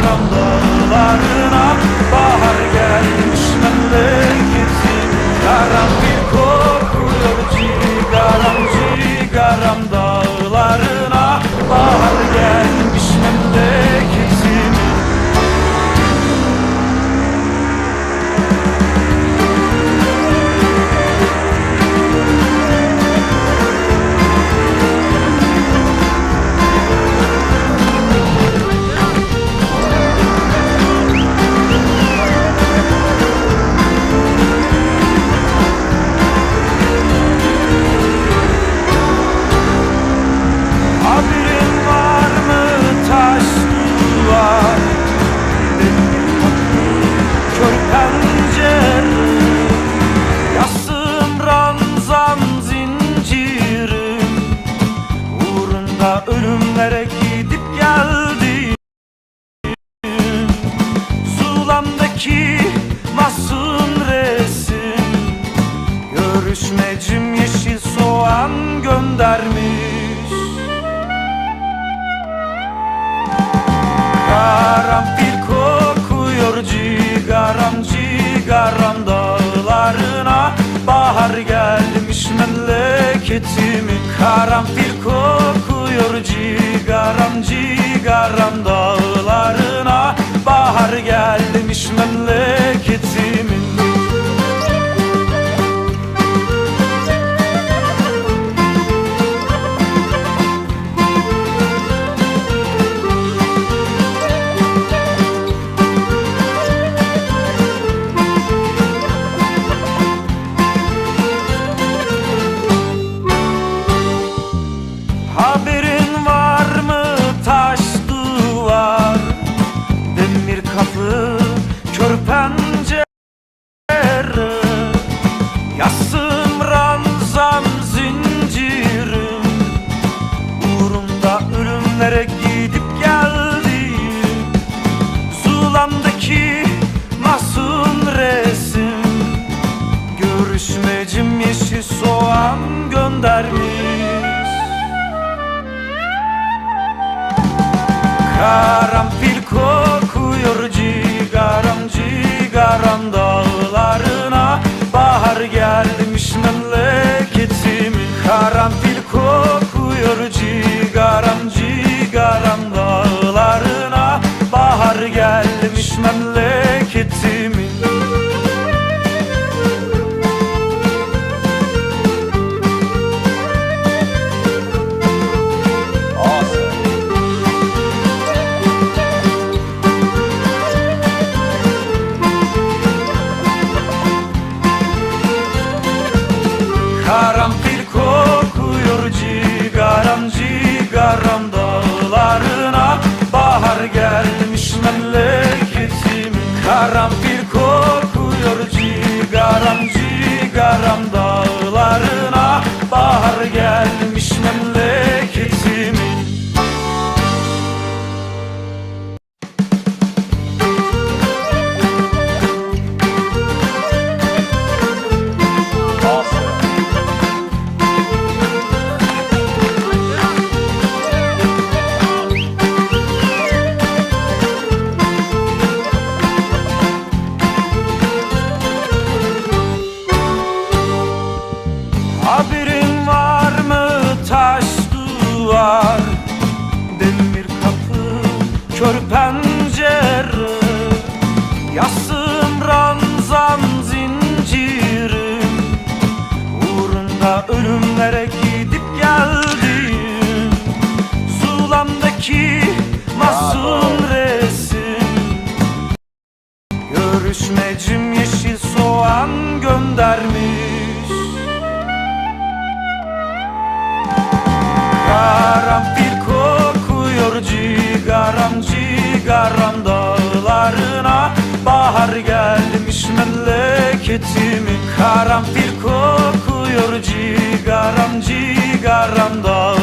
Karam göndermiş. Karanfil kokuyor cigaram cigaram dağlarına. Bahar gelmiş memleketimin Karanfil kokuyor cigaram cigaram dağlarına. Bahar gelmiş Karanfil kokuyor cigaram cigaram dağlarına. Bahar gelmiş memleketimin Karanfil ölümlere gidip geldim. Zulamdaki masum resim. Görüşmecim yeşil soğan göndermiş. Karanfil kokuyor cigaram cigaram dağlarına. Bahar gelmiş memleketimin Karanfil kokuyor cigaram cigaram dağlarına